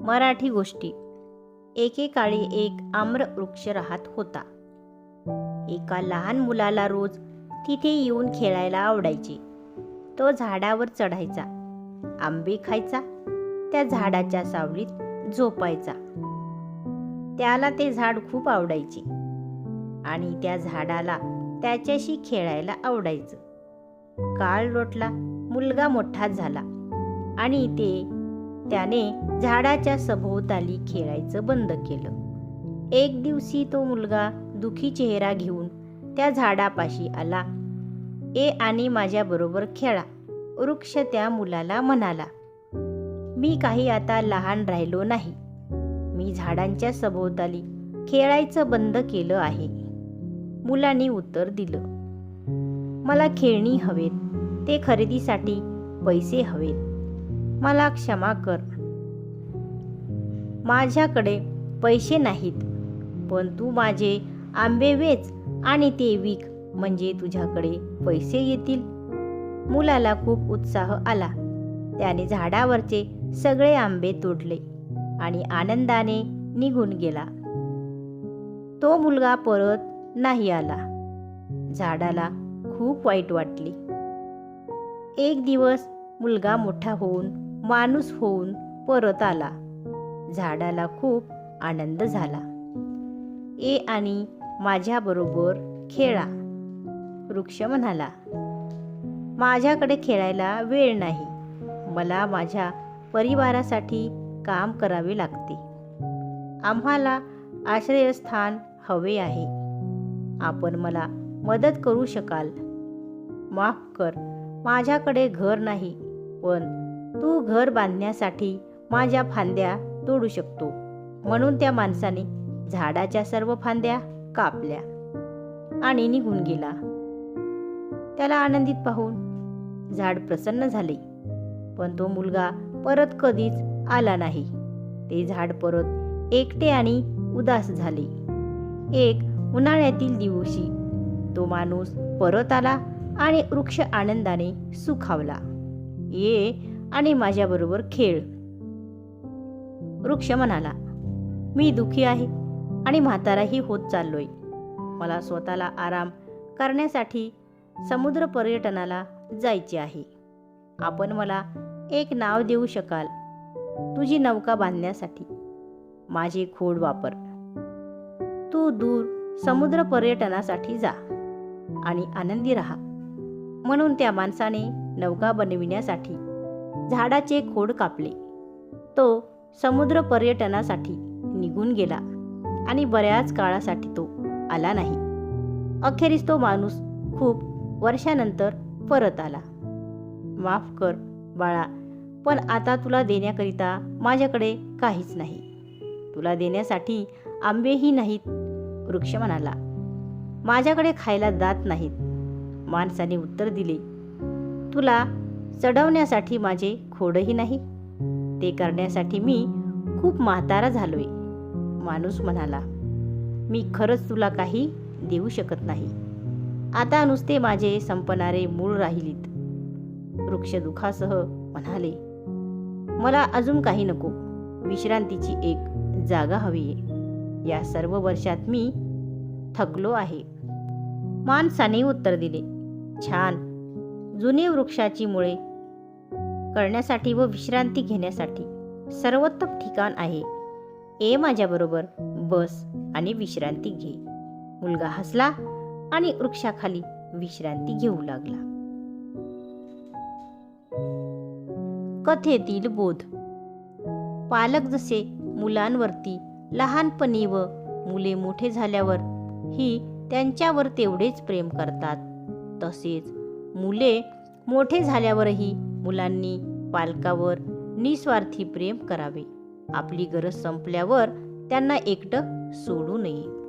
मराठी गोष्टी. एकेकाळी एक आम्र वृक्ष राहत होता. एका लहान मुलाला रोज तिथे येऊन खेळायला आवडायचे. तो झाडावर चढायचा. आंबे खायचा. त्या झाडाच्या सावलीत झोपायचा. त्याला ते झाड खूप आवडायचे. आणि त्या झाडाला त्याच्याशी खेळायला आवडायचं. काळ लोटला मुलगा मोठा झाला. आणि ते त्याने झाडाच्या सभोवताली खेळायचं बंद केलं. एक दिवशी तो मुलगा दुखी चेहरा घेऊन त्या झाडापाशी आला. ए आणि माझ्याबरोबर खेळा वृक्ष त्या मुलाला म्हणाला. मी काही आता लहान राहिलो नाही. मी झाडांच्या सभोवताली खेळायचं बंद केलं आहे. मुलांनी उत्तर दिलं. मला खेळणी हवेत. ते खरेदीसाठी पैसे हवेत. मला क्षमा कर. माझ्याकडे पैसे नाहीत पण तू माझे आंबे वेच आणि ते विक म्हणजे तुझ्याकडे पैसे येतील. मुलाला खूप उत्साह आला. त्याने झाडावरचे सगळे आंबे तोडले आणि आनंदाने निघून गेला. तो मुलगा परत नाही आला. झाडाला खूप वाईट वाटले. एक दिवस मुलगा मोठा होऊन माणूस होऊन परत आला. झाडाला खूप आनंद झाला. ए आणि माझ्याबरोबर खेळा वृक्ष म्हणाला. माझ्याकडे खेळायला वेळ नाही. मला माझ्या परिवारासाठी काम करावे लागते. आम्हाला आश्रयस्थान हवे आहे. आपण मला मदत करू शकाल. माफ कर. माझ्याकडे घर नाही पण तू घर बांधण्यासाठी माझ्या फांद्या तोडू शकतो. म्हणून त्या माणसाने झाडाच्या सर्व फांद्या कापल्या आणि निघून गेला. त्याला आनंदित पाहून झाड प्रसन्न झाले. पण तो मुलगा परत कधीच आला नाही. ते झाड परत एकटे आणि उदास झाले. एक उन्हाळ्यातील दिवशी तो माणूस परत आला आणि वृक्ष आनंदाने सुखावला. ये आणि माझ्याबरोबर खेळ. वृक्ष म्हणाला मी दुखी आहे आणि म्हाताराही होत चाललोय. मला स्वतःला आराम करण्यासाठी समुद्र पर्यटनाला जायचे आहे. आपण मला एक नाव देऊ शकाल तुझी नौका बांधण्यासाठी. माझे खोड वापर. तू दूर समुद्र पर्यटनासाठी जा आणि आनंदी राहा. म्हणून त्या माणसाने नौका बनविण्यासाठी झाडाचे खोड कापले. तो समुद्र पर्यटनासाठी निघून गेला आणि बऱ्याच काळासाठी तो आला नाही. अखेरीस तो माणूस खूप वर्षानंतर परत आला. माफ कर बाळा पण आता तुला देण्याकरिता माझ्याकडे काहीच नाही. तुला देण्यासाठी आंबेही नाहीत वृक्ष म्हणाला. माझ्याकडे खायला जात नाहीत माणसाने उत्तर दिले. तुला चढवण्यासाठी माझे खोडही नाही. ते करण्यासाठी मी खूप म्हातारा झालोय माणूस म्हणाला. मी खरंच तुला काही देऊ शकत नाही. आता नुसते माझे संपणारे मूळ राहिलीत. वृक्ष दुखासह म्हणाले मला अजून काही नको. विश्रांतीची एक जागा हवी आहे. या सर्व वर्षात मी थकलो आहे. माणसाने उत्तर दिले छान. जुने वृक्षाची मुळे करण्यासाठी व विश्रांती घेण्यासाठी सर्वोत्तम ठिकाण आहे. ए माझ्याबरोबर बस आणि विश्रांती घे. मुलगा हसला आणि वृक्षाखाली विश्रांती घेऊ लागला. कथेतील बोध. पालक जसे मुलांवरती लहानपणी व मुले मोठे झाल्यावर ही त्यांच्यावर तेवढेच प्रेम करतात. तसेच मुले मोठे झाल्यावरही मुलांनी पालकावर निस्वार्थी प्रेम करावे. आपली गरज संपल्यावर त्यांना एकटं सोडू नये.